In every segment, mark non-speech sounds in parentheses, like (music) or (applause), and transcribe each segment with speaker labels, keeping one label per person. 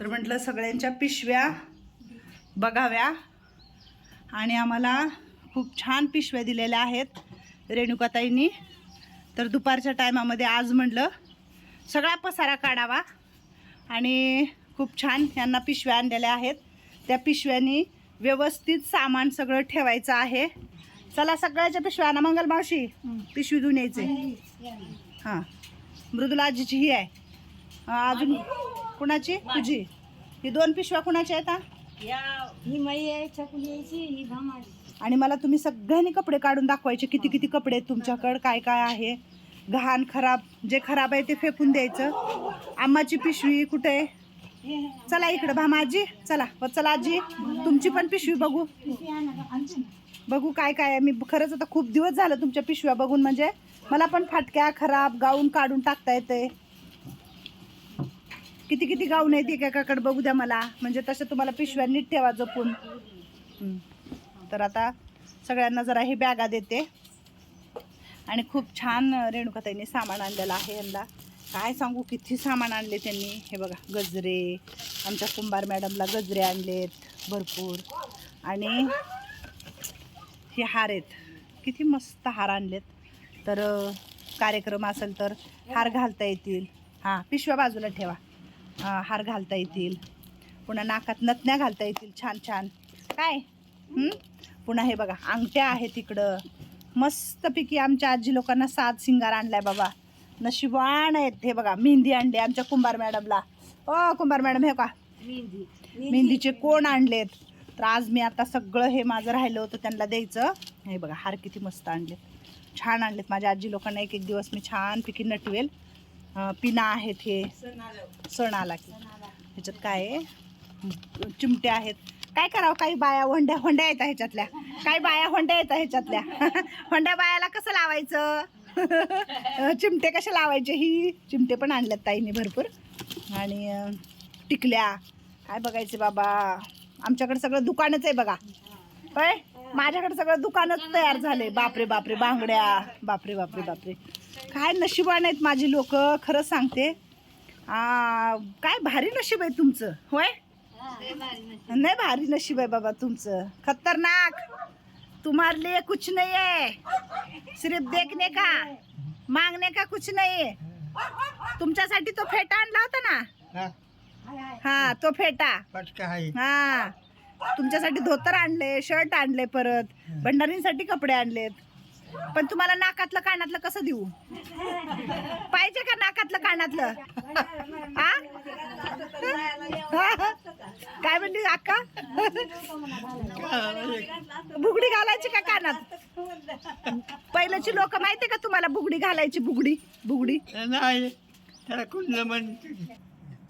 Speaker 1: तर म्हटलं सगळ्यांच्या पिशव्या बघाव्या. आणि आम्हाला खूप छान पिशव्या दिलेल्या आहेत रेणुकाताईंनी. तर दुपारच्या टायमामध्ये आज म्हटलं सगळा पसारा काढावा. आणि खूप छान यांना पिशव्या आणलेल्या आहेत. त्या पिशव्यांनी व्यवस्थित सामान सगळं ठेवायचं आहे. चला सगळ्याच्या पिशव्या ना मंगल मावशी. पिशवी यायचे. हां. मृदुला आजीची ही आहे. अजून कुणाची? तुझी. ही दोन पिशव्या कुणाच्या आहेत हा?
Speaker 2: ही मई आहे छकुली यायची ही भामाची.
Speaker 1: आणि मला तुम्ही सगळ्यांनी कपडे काढून दाखवायचे. किती किती कपडे आहेत तुमच्याकडं काय काय आहे? घाण खराब जे खराब आहे ते फेकून द्यायचं. आम्हाची पिशवी कुठे आहे? चला इकडं भामा आजी चला व चला आजी. तुमची पण पिशवी बघू. बघू काय काय आहे. मी खरंच आता खूप दिवस झालं तुमच्या पिशव्या बघून. म्हणजे मला पण फाटक्या खराब गाऊन काढून टाकता येते किती किती गाऊन आहेत एकेकाकडे बघू द्या मला. म्हणजे तसं तुम्हाला पिशव्या नीट ठेवा जपून. तर आता सगळ्यांना जरा हे बॅगा देते. आणि खूप छान रेणुकाताईंनी सामान आणलेलं आहे यांना. काय सांगू किती सामान आणले त्यांनी. हे बघा गजरे. आमच्या कुंभार मॅडमला गजरे आणलेत भरपूर. आणि हे हार आहेत. किती मस्त हार आणलेत. तर कार्यक्रम असेल तर हार घालता येतील. हां पिशव्या बाजूला ठेवा. हार घालता येतील. पुन्हा नाकात नथण्या घालता येतील छान छान. काय? हं? पुन्हा हे बघा अंगठ्या आहेत इकडं. मस्तपैकी आमच्या आजी लोकांना सात सिंगार आणलाय बाबा. नशिबाण आहेत हे बघा मेहंदी आणली आमच्या कुंभार मॅडमला. ओ कुंभार मॅडम हे का
Speaker 2: मेहंदी.
Speaker 1: मेहंदीचे कोण आणलेत? तर आज मी आता सगळं हे माझं राहिलं होतं त्यांना द्यायचं. हे बघा हार किती मस्त आणलेत. छान आणलेत माझ्या आजी लोकांना एक एक दिवस मी छानपैकी नटवेल. पिना आहेत हे. सण आला की. ह्याच्यात काय आहे? चिमट्या आहेत. काय करावं? काही बाया होंड्या होंड्या येतात ह्याच्यातल्या. काही बाया होंड्या येतात ह्याच्यातल्या. (laughs) होंड्या बायाला कसं लावायचं? (laughs) चिमटे कसे लावायचे ही? चिमटे पण आणल्यात ताईने भरपूर. आणि टिकल्या. काय बघायचे बाबा? आमच्याकडे सगळं दुकानच आहे बघा. होय? माझ्याकडे सगळं दुकानच तयार झाले बापरे बापरे बांगड्या. बापरे बापरे बापरे. काय नशिबान आहेत माझी लोक खरंच सांगते. आ, काय भारी नशीब आहे तुमचं होय? नाही भारी नशीब आहे बाबा तुमचं. खतरनाक. तुम्हारे लिए कुछ नहीं है सिर्फ देखने का मांगने का कुछ नहीं है तुमच्यासाठी तो फेटा आणला होता ना?
Speaker 3: हा,
Speaker 1: हा तो फेटा.
Speaker 3: आहे.
Speaker 1: हा. तुमच्यासाठी धोतर आणले शर्ट आणले परत भंडारींसाठी कपडे आणलेत. पण तुम्हाला नाकातलं कानातलं कसं देऊ? पाहिजे का नाकातलं कानातलं? हा काय म्हणली अक्का? बुगडी घालायची का कानात? पहिल्याची लोक माहितीये का तुम्हाला बुगडी घालायची बुगडी बुगडी?
Speaker 3: नाही त्याला कुठलं म्हण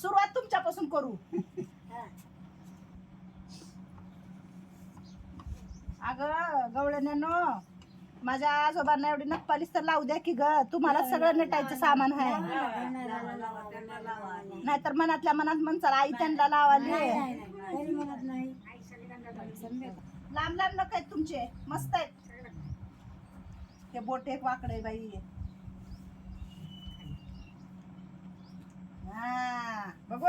Speaker 1: सुरुवात तुमच्यापासून करू. अगं गवळण्यानो माझ्या आजोबांना एवढी नखपालीस तर लावू द्या की ग. तुम्हाला सगळं नटायचं सामान आहे. नाहीतर मनातल्या मनात म्हणचाल आई त्यांना लावाली. लांब लांब नख आहेत तुमचे. मस्त आहेत. हे बोट एक वाकडे बाई. हा बघू.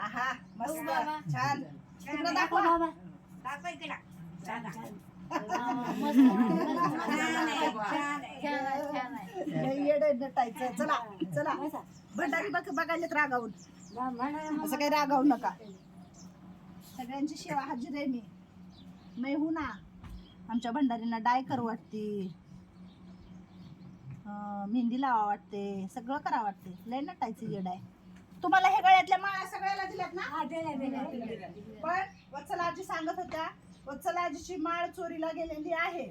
Speaker 1: आहा मस्त. छान. दाखवा. लई येडं नटायचं चला चला भंडारी बघ बघायला रागावून असं काही रागावू नका सगळ्यांची सेवा हजर आहे मी मैं हूं ना आमच्या भंडारींना डाय करू वाटते मेहंदी लावा वाटते सगळं करा वाटते लय नटायचं येड आहे तुम्हाला हे गळ्यातल्या माळा सगळ्याला दिल्यात ना? पण वत्सलाजी सांगत होत्या वत्सलाजीची माळ चोरीला गेलेली आहे.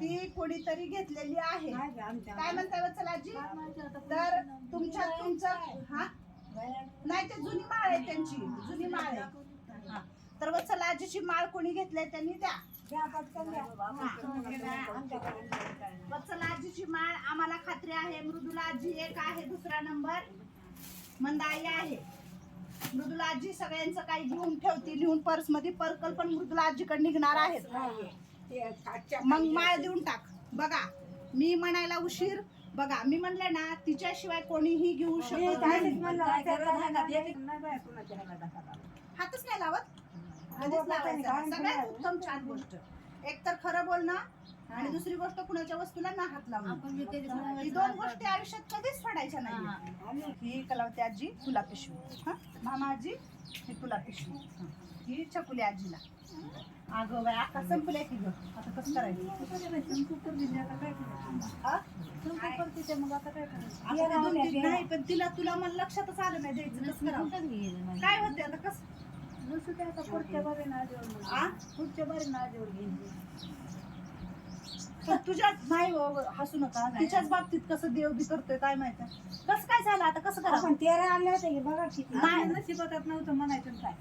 Speaker 1: ती कोणीतरी घेतलेली आहे. काय म्हणताय वत्सलाजी तर तुमच्या तुमचं हा? नाही ते जुनी माळ आहे त्यांची. जुनी माळ आहे. तर वत्सलाजीची माळ कोणी घेतली त्यांनी द्या. वत्सलाजीची माळ आम्हाला खात्री आहे. मृदुलाजी एक आहे दुसरा नंबर. मंदाई आहे. मृदुला आजी सगळ्यांचं काही लिहून ठेवती लिहून पर्समध्ये पर्कल पण मृदुला आजीकडे निघणार आहेत. मग माळ देऊन टाक. बघा मी म्हणायला उशीर. बघा मी म्हणलं ना तिच्याशिवाय कोणीही घेऊ शकत नाही. हातच नाही लावत? नाही. सगळ्यात उत्तम छान गोष्ट. एक तर खरं बोलणं आणि दुसरी गोष्ट कुणाच्या वस्तूला ना हात लावणं ही दोन गोष्टी आयुष्यात कधीच पडायच्या नाही ही. कलावती आजी तुला पिशवी हा? मामा आजी ही तुला पिशवी हं. छकुली आजीला. अगं बाय आता संपल्या की ग. आता कसं करायचं? हा? आता तीन- नाही पण तिला तुला मला लक्षातच आलं नाही. द्यायचं कसं करावं? काय होते आता? कसं? आ? पण तुझ्या नाही हो, हसू नका. तिच्याच बाबतीत कसं देव बी करतोय काय माहिती कसं काय झालं आता? कसं करावं?
Speaker 2: आपण तेरा आणले होते की बघा किती?
Speaker 1: नाही.
Speaker 2: नशिबात नव्हतं म्हणायचं काय.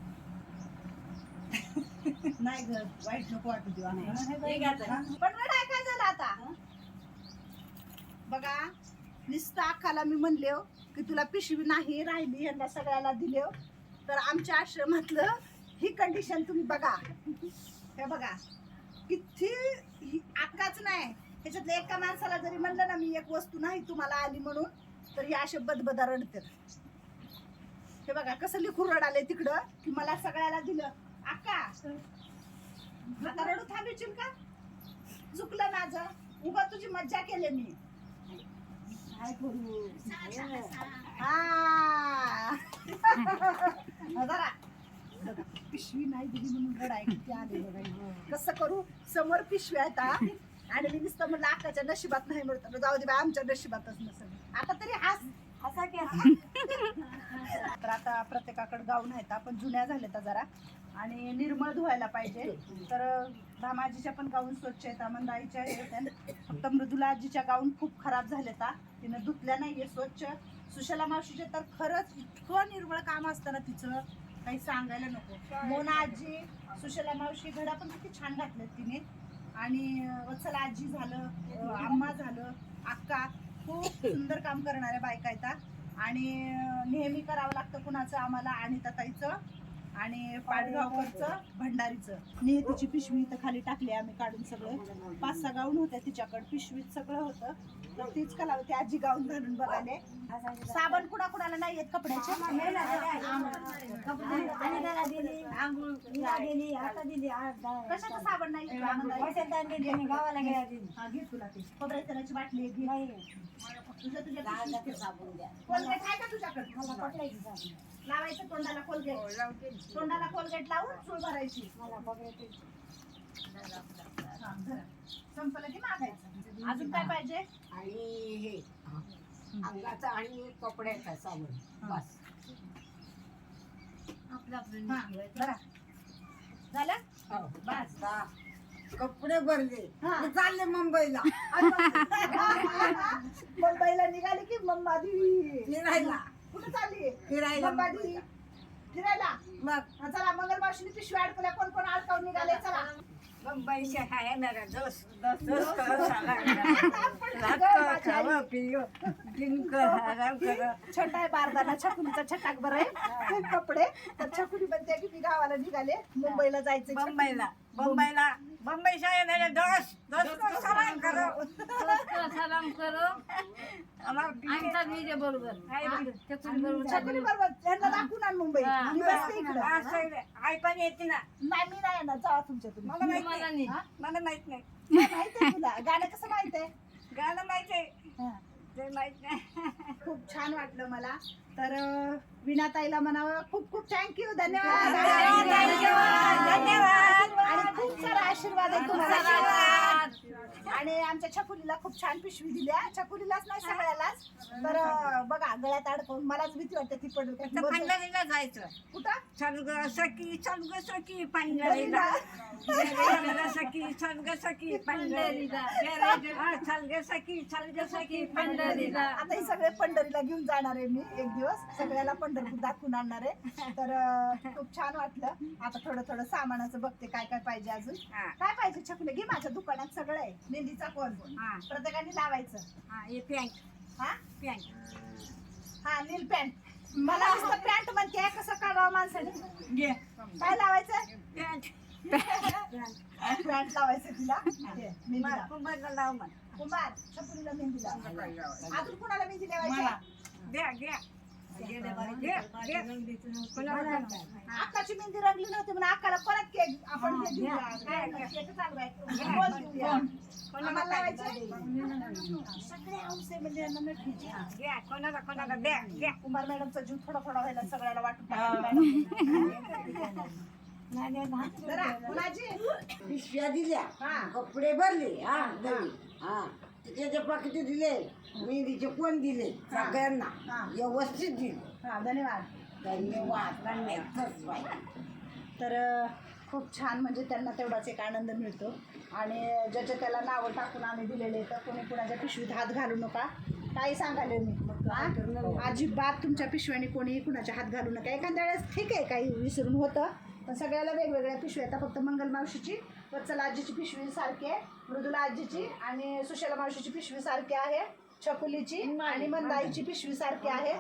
Speaker 1: नाही ग वाईट नको वाटू देऊ.
Speaker 2: नाही.
Speaker 1: हा? पण वेळ काय झालं आता? बघा नुसतं अक्काला मी म्हणले हो, की तुला पिशवी नाही राहिली यांना सगळ्याला दिले हो. तर आमच्या आश्रमातलं ही कंडिशन तुम्ही बघा. हे बघा. नाही ह्याच्यातल्या एका माणसाला जरी म्हणलं ना मी एक वस्तू नाही तुम्हाला आली म्हणून तर ही असे बदबदा रडतात हे बघा कसं लिखून रडाले तिकडं की मला सगळ्याला दिलं अक्का आता रडू थांबीशील का चुकलं माझं उगा तुझी मज्जा केली मी
Speaker 2: काय करू
Speaker 1: हा. (laughs) जरा पिशवी नाही दिली म्हणून रडाय किती आले बघा. कसं करू समोर पिशवी आहेत हा. आणि मी नुसतं म्हणलं आकाच्या नशिबात नाही म्हणत जाऊ दे बाय आमच्या नशिबातच नसेल. आता तरी हास
Speaker 2: हसा की
Speaker 1: तर आता प्रत्येकाकडे गाऊन आहेत आपण जुन्या झाल्या त्या जरा. आणि निर्मळ धुवायला पाहिजे. तर धामाजीच्या पण गाऊन स्वच्छ आहेत मंदाईच्या हे होत्या फक्त मृदुला आजीच्या गाऊन खूप खराब झाल्या त्या तिनं धुतल्या नाहीये स्वच्छ. सुशला मावशीचे तर खरंच इतकं निर्मळ काम असतं ना तिचं काही सांगायला नको. मोना आजी सुशला मावशी घडा पण किती छान घातलेत तिने. आणि वत्सल आजी झालं आम्मा झालं अक्का खूप सुंदर काम करणाऱ्या बायका येतात आणि नेहमी करावं लागतं कुणाचं आम्हाला आणि ताईचं आणि पाडगावकरचं भंडारीचं. नियतीची पिशवी इथं खाली टाकली आम्ही काढून सगळं. पाच सहा गाऊन होत्या तिच्याकडे पिशवीत सगळं होतं. तर तीच कला होती आजी गाऊन घालून बघायले. साबण कुणा कुणाला नाही येत कपड्याचे. कशाचं साबण नाही?
Speaker 2: गावाला गेला
Speaker 1: तेलाची बाटली तुझ्या तुझ्या
Speaker 2: साबण द्या
Speaker 1: ठेव. काय का तुझ्याकडे?
Speaker 2: मला पकडायची साबण
Speaker 1: लावायचं तोंडाला कोलगेट तोंडाला कोलगेट लावून चूळ भरायची. हा, धरा. संपलं की मागायचं. अजून काय पाहिजे?
Speaker 4: आणि हे अंगाचा आणि कपड्याचा साबण. बस.
Speaker 2: आपलं
Speaker 1: हा, धरा. झालं?
Speaker 4: हो.
Speaker 1: बस.
Speaker 4: आता कपडे भरले.
Speaker 1: हा.
Speaker 4: मी चालले मुंबईला. (laughs)
Speaker 1: मुंबईला निघाली की मम्मादी
Speaker 4: फिरायला
Speaker 1: कुठे चालली
Speaker 4: फिरायला
Speaker 1: मम्मादी फिरायला?
Speaker 4: मग.
Speaker 1: हा, चला मंगल मावशीने पिशवी अडकल्या कोण कोण अडकावून निघाले? चला.
Speaker 4: मुंबई शहर मेरा दोस्त दोस्त दोस्त खावं पियो ड्रिंक आराम करो.
Speaker 1: छोटा आहे बारदाना छकुलीचा छटाक बरं आहे. कपडे. तर छकुली म्हणते की मी गावाला निघाले. मुंबईला जायचं
Speaker 4: मुंबईला. मुंबईला. मुंबई शहर मेरा दोस्त दोस्त को सलाम करो.
Speaker 2: सलाम करो.
Speaker 4: हमारा
Speaker 2: आमचा विजय बरोबर.
Speaker 1: छकुली बरोबर. यांना दाखवून आण मुंबई. मी बसते इकडं.
Speaker 4: आई पण येते ना.
Speaker 1: नाही मी नाही येणार. जावा तुमच्या तुम्ही.
Speaker 4: मला माहीत नाही.
Speaker 2: नाही.
Speaker 4: मला माहीत नाही.
Speaker 1: माहिती आहे तुला. गाणं कसं माहीत आहे?
Speaker 4: गाणं माहीत आहे. ते माहीत नाही.
Speaker 1: खूप छान वाटलं मला. तर अं, विणाताईला म्हणावं खूप खूप थँक्यू धन्यवाद.
Speaker 4: धन्यवाद
Speaker 1: आणि खूप सारा आशीर्वाद आहे तुम्हाला. आणि आमच्या छकुलीला खूप छान पिशवी दिल्या छकुलीलाच नाही सगळ्यालाच. तर बघा गळ्यात अडकवून मलाच भीती वाटते ती बसेल.
Speaker 4: पंढरीला जायचं.
Speaker 1: कुठं?
Speaker 4: चलग सखी चलग सखी पंढरीला चलग सखी चलग सखी पंढरीला हा, चलग सखी चलग सखी पंढरीला
Speaker 1: आता हे सगळे पंढरीला घेऊन जाणार आहे मी एक दिवस. सगळ्याला पंढरपूर दाखवून आणणार आहे. तर अं, खूप छान वाटलं. आता थोडं थोडं सामानाचं बघते काय काय पाहिजे अजून.
Speaker 4: हा.
Speaker 1: काय पाहिजे छकुले? घे माझ्या दुकानात सगळं आहे. मेहंदीचा कोण?
Speaker 4: हा.
Speaker 1: प्रत्येकाने लावायचं.
Speaker 4: हा हे पॅन्ट.
Speaker 1: हा?
Speaker 4: पॅन्ट.
Speaker 1: हा नील पॅन्ट. मला नुसतं पॅन्ट म्हणते कसं काढावं माणसाने?
Speaker 4: घे.
Speaker 1: काय लावायचं?
Speaker 4: पॅन्ट.
Speaker 1: पॅन्ट. लावायचं तिला. मेहंदीला.
Speaker 4: कुंभारला लाव. मग
Speaker 1: कुंभार छकुलीला मेहंदी लाव. अजून कोणाला मेहंदी लावायची?
Speaker 4: द्या.
Speaker 1: अक्काची मेहंदी रंगली नव्हती म्हणून अक्काला परत केक आपण देऊया. काय नाही, केक चालू आहे. बोल देऊया. आम्हाला लावायचं. सगळे म्हणजे यांना
Speaker 4: कोणाला कोणाला द्या द्या
Speaker 1: कुंभार मॅडमचा जीव थोडा थोडा व्हायला सगळ्याला वाटून टाकायला मॅडम. जरा, कुणाची?
Speaker 2: पिशव्या दिल्या. कपडे भरले हा नवीन हा त्याचे पाकिटे दिले मेहंदीचे कोण दिले? सगळ्यांना.
Speaker 1: हा.
Speaker 2: व्यवस्थित दिले.
Speaker 1: हा धन्यवाद.
Speaker 2: धन्यवाद. धन्यवाद. बाई.
Speaker 1: तर खूप छान म्हणजे त्यांना तेवढाच एक आनंद मिळतो. आणि ज्याच्या त्याला नावं टाकून आम्ही दिलेले तर कोणी कुणाच्या पिशवीत हात घालू नका. काही सांगाले मी? अजिबात तुमच्या पिशव्याने कोणी कुणाच्या हात घालू नका. एखाद्या वेळेस ठीक आहे काही विसरून होतं पण सगळ्याला वेगवेगळ्या पिशव्या आता फक्त मंगल मावशीची वत्सल आजीची पिशवी सारखी आहे. मृदुला आजीची आणि सुशला मावशीची पिशवी सारखी आहे छकुलीची आणि मंदाईची पिशवी सारखी आहे.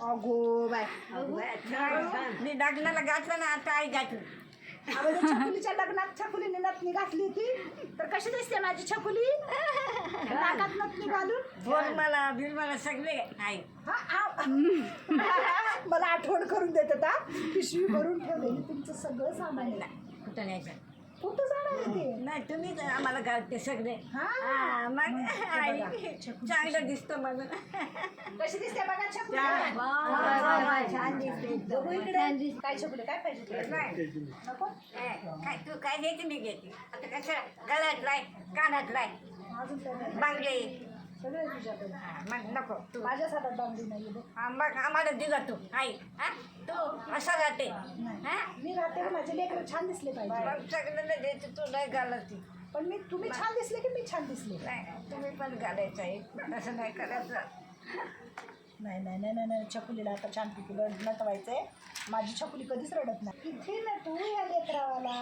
Speaker 1: अगो बाय.
Speaker 4: मी लग्नाला घातलं ना आता आई घातलं.
Speaker 1: अगं छकुलीच्या लग्नात छकुलीने नथनी घातली होती. तर कशी दिसते माझी छकुली? नाकात नथनी घालून?
Speaker 4: बोल मला बिल मला सगळे. आहे
Speaker 1: हा, आ. (laughs) मला आठवण करून देत होता पिशवी भरून ठेवलेली तुमचं सगळं सामान आहे.
Speaker 4: कुठं न्यायचं?
Speaker 1: कुठं जाणार आहे ते
Speaker 4: नाही तुम्हीच आम्हाला घालते सगळे.
Speaker 1: हा.
Speaker 4: हा, मग आई चांगलं दिसतं मग
Speaker 1: कशी दिसते बघा छकुली.
Speaker 2: छान दिसते
Speaker 1: बघू इकडे. काय छकुली काय पाहिजे तुला?
Speaker 4: नाही.
Speaker 1: नको?
Speaker 4: काय तू काय घेते मी घेते? आता कसं? गळ्यात लाय कानात लाय
Speaker 1: अजून काय नाही.
Speaker 4: बांगडे.
Speaker 1: माझ्या आहे तुझ्याकडे
Speaker 4: हा, मग नको तू
Speaker 1: माझ्याच हातात नाही बघ
Speaker 4: हा, मग आम्हाला दिला तू आई हा तू असा राहते हा
Speaker 1: मी राहते माझे लेकर छान दिसले पाहिजे
Speaker 4: मग सगळ्यांना द्यायचं तू नाही घालती
Speaker 1: पण मी तुम्ही छान दिसले की मी छान दिसले
Speaker 4: नाही तुम्ही पण घालायचं आहे असं नाही करायचं
Speaker 1: नाही नाही नाही नाही नाही छकुलीला आता छान पिकी नटवायचंय माझी छकुली कधीच रडत नाही इथे ना तू या लेकरावाला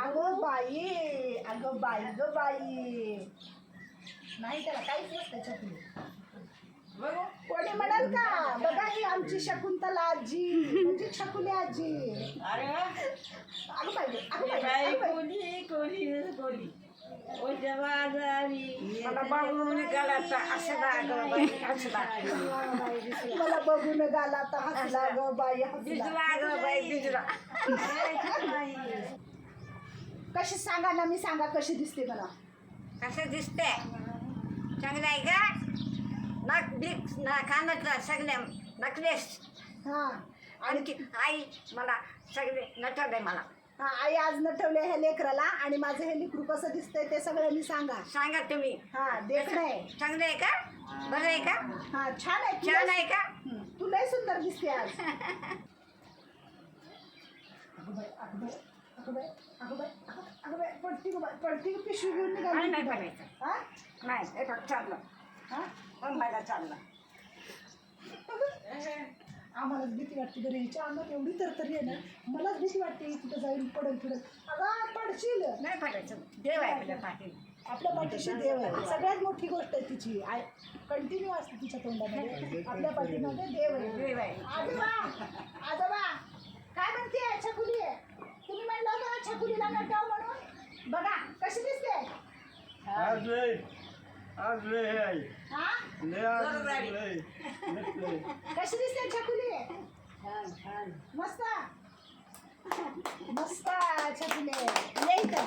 Speaker 1: अगं बाई अगं बाई ग बाई नाही त्याला काहीच नसतं छकुली कोणी म्हणाल का? बघा ही आमची शकुंतला आजी म्हणजे छकुली आजी. अगं बाई अगं बाई, अगं बाई
Speaker 4: मला बघून घालायचं असं लागलं बाई, असं लागलं.
Speaker 1: मला बघून गाला तर हसला ग बाई हसला
Speaker 4: बिजला गं बाई बिजला
Speaker 1: कशी सांगा ना मी सांगा कशी दिसते मला.
Speaker 4: कसं दिसते चांगलं आहे का? नाक बीक ना कानातला सगळे नकलेस.
Speaker 1: हा.
Speaker 4: आणखी आई मला सगळे नटवले मला.
Speaker 1: हा आई आज नटवले हे लेकराला आणि माझं हे लेकरू कसं दिसतंय ते सगळ्यांनी सांगा.
Speaker 4: सांगा तुम्ही.
Speaker 1: हा देखणं आहे.
Speaker 4: चांगलं आहे का? बरं आहे का?
Speaker 1: हा छान आहे. तू
Speaker 4: छान
Speaker 1: लय-
Speaker 4: आहे का?
Speaker 1: हं, तू लय सुंदर दिसते आज. (laughs) अगं बाई, अगं बाई, अगं बाई, अगं बाई, अगं- बाई, पडती गं बाई, पडती गं पिशवी घेऊन
Speaker 4: नाही, नाही.
Speaker 1: हा?
Speaker 4: नाही हे बघ चाललं.
Speaker 1: हा?
Speaker 4: मुंबईला चाललं.
Speaker 1: आम्हालाच भीती वाटते बरं हिच्या अंगात एवढी तरतरी आहे ना मलाच भीती वाटते ही कुठं जाईल पडेल पुढे अगं पडशील.
Speaker 4: नाही पडायचं. देव आहे आपल्या पाठी
Speaker 1: आपल्या पाठीशी देव आहे. सगळ्यात मोठी गोष्ट आहे तिची. आय कंटिन्यू असते तिच्या तोंडामध्ये. आपल्या पाठीमध्ये देव आहे.
Speaker 4: देव आहे.
Speaker 1: आजोबा आजोबा काय म्हणते छकुली? तुम्ही म्हणलं होतं ना छकुलीला नटाव म्हणून? बघा कशी दिसते?
Speaker 3: आज लय आज लय हे आहे
Speaker 1: हा?
Speaker 3: लय आज लय नसलंय.
Speaker 1: कशी दिसते छकुली? मस्त? मस्त छकुली. ये इथं